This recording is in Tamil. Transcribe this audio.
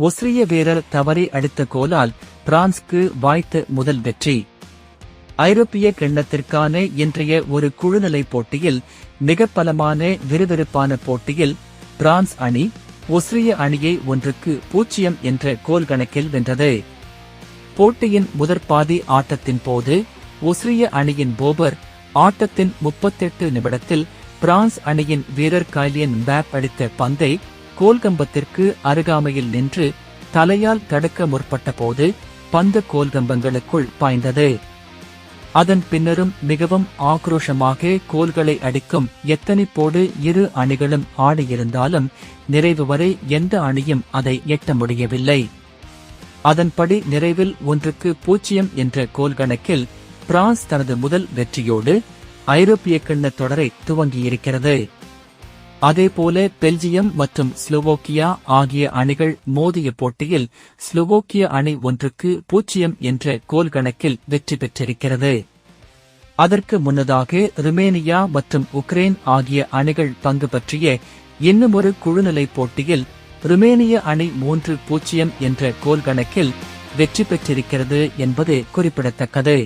ஒஸ்ரிய வீரர் தவறி அடித்த கோலால் பிரான்ஸ்க்கு வாய்த்த முதல் வெற்றி. ஐரோப்பிய கிண்ணத்திற்கான இன்றைய ஒரு குழுநிலை போட்டியில் மிக பலமான விறுவிறுப்பான போட்டியில் பிரான்ஸ் அணி ஒஸ்ரிய அணியை ஒன்றுக்கு பூஜ்ஜியம் என்ற கோல் கணக்கில் வென்றது. போட்டியின் முதற்பாதி ஆட்டத்தின் போது ஒஸ்ரிய அணியின் போபர் ஆட்டத்தின் முப்பத்தெட்டு நிமிடத்தில் பிரான்ஸ் அணியின் வீரர் கைலியன் பேப் அடித்த பந்தை கோல்கம்பத்திற்கு அருகாமையில் நின்று தலையால் தடுக்க முற்பட்ட போது பந்து கோல்கம்பங்களுக்குள் பாய்ந்தது. அதன் பின்னரும் மிகவும் ஆக்ரோஷமாக கோல்களை அடிக்கும் எத்தனைப்போடு இரு அணிகளும் ஆடியிருந்தாலும் நிறைவு வரை எந்த அணியும் அதை எட்ட முடியவில்லை. அதன்படி நிறைவில் ஒன்றுக்கு பூஜ்ஜியம் என்ற கோல் கணக்கில் பிரான்ஸ் தனது முதல் வெற்றியோடு ஐரோப்பிய கிண்ண தொடரை துவங்கியிருக்கிறது. அதேபோல பெல்ஜியம் மற்றும் ஸ்லோவோக்கியா ஆகிய அணிகள் மோதிய போட்டியில் ஸ்லோவோக்கிய அணி ஒன்றுக்கு பூஜ்ஜியம் என்ற கோல் கணக்கில் வெற்றி பெற்றிருக்கிறது. அதற்கு முன்னதாக ருமேனியா மற்றும் உக்ரைன் ஆகிய அணிகள் பங்கு பற்றிய இன்னுமொரு குழுநிலை போட்டியில் ருமேனிய அணி மூன்று பூஜ்ஜியம் என்ற கோல் கணக்கில் வெற்றி பெற்றிருக்கிறது என்பது குறிப்பிடத்தக்கது.